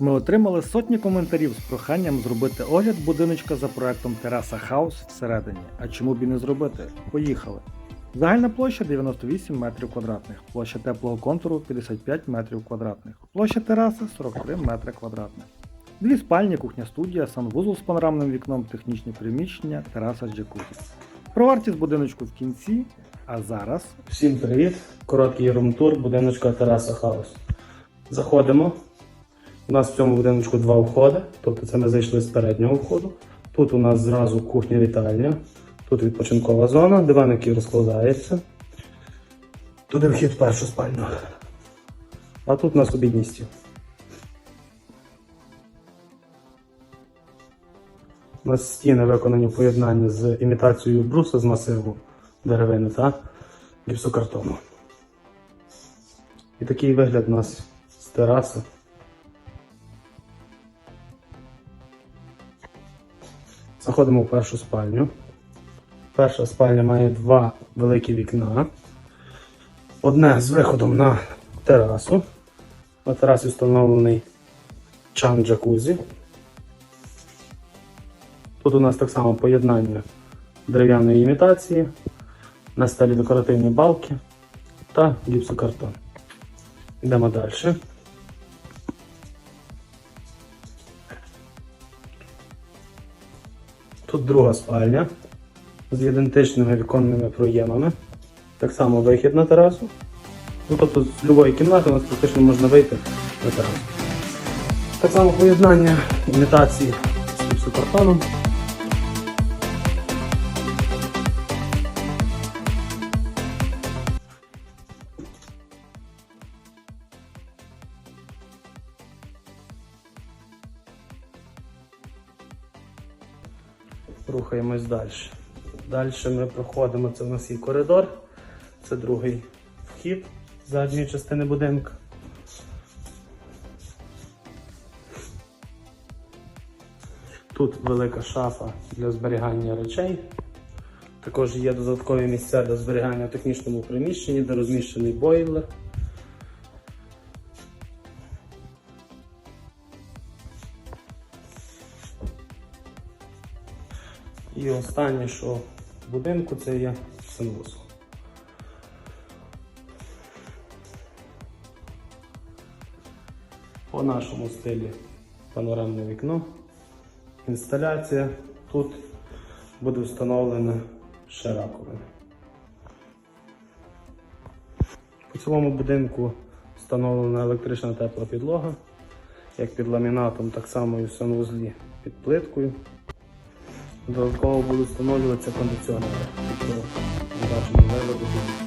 Ми отримали сотні коментарів з проханням зробити огляд будиночка за проектом Тераса Хаус всередині. А чому б і не зробити? Поїхали. Загальна площа 98 метрів квадратних, площа теплого контуру 55 метрів квадратних, площа тераси 43 метри квадратних. Дві спальні, кухня студія, санвузол з панорамним вікном, технічні приміщення, тераса з джакузі. Про вартість будиночку в кінці, а зараз Всім привіт! Короткий румтур будиночка Тараса Хаус. Заходимо. У нас в цьому будиночку два входи, тобто це ми зайшли з переднього входу. Тут у нас зразу кухня вітальня, тут відпочинкова зона, диван, який розкладається. Туди вхід в першу спальню. А тут у нас обідній стіл. У нас стіни виконані в поєднанні з імітацією бруса з масиву деревини та гіпсокартону. І такий вигляд у нас з тераси. Заходимо в першу спальню. Перша спальня має два великі вікна. Одне з виходом на терасу. На терасі встановлений чан джакузі. Тут у нас так само поєднання дерев'яної імітації, на стелі декоративні балки та гіпсокартон. Йдемо далі. Тут друга спальня з ідентичними віконними проємами. Так само вихід на терасу. Ну, тобто з будь-якої кімнати у нас практично можна вийти на терасу. Так само поєднання імітації з гіпсокартоном. Рухаємось далі. Далі ми проходимо, це в нас є коридор, це другий вхід з задньої частини будинку. Тут велика шафа для зберігання речей. Також є додаткові місця для зберігання в технічному приміщенні, де розміщений бойлер. І останнє, що в будинку, це є санвузол. По нашому стилі панорамне вікно. Інсталяція. Тут буде встановлена ще раковина. По цілому будинку встановлена електрична тепла підлога, як під ламінатом, так само і в санвузлі під плиткою. Додатково будуть встановлюватися кондиціонери. якщо ми бачимо виводи тут